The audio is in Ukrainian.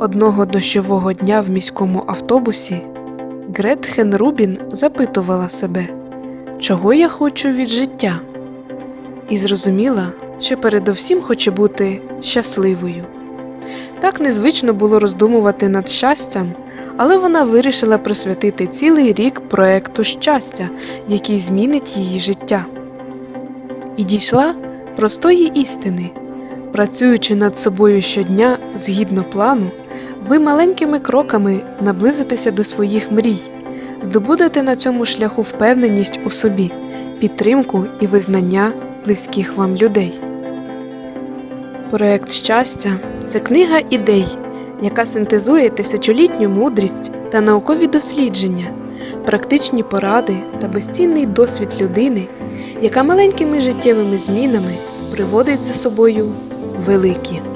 Одного дощового дня в міському автобусі Гретхен Рубін запитувала себе, чого я хочу від життя, і зрозуміла, що передовсім хоче бути щасливою. Так незвично було роздумувати над щастям, але вона вирішила присвятити цілий рік проекту щастя, який змінить її життя. І дійшла простої істини. Працюючи над собою щодня згідно плану, ви маленькими кроками наблизитеся до своїх мрій, здобудете на цьому шляху впевненість у собі, підтримку і визнання близьких вам людей. Проект щастя це книга ідей, яка синтезує тисячолітню мудрість та наукові дослідження, практичні поради та безцінний досвід людини, яка маленькими життєвими змінами приводить за собою великі.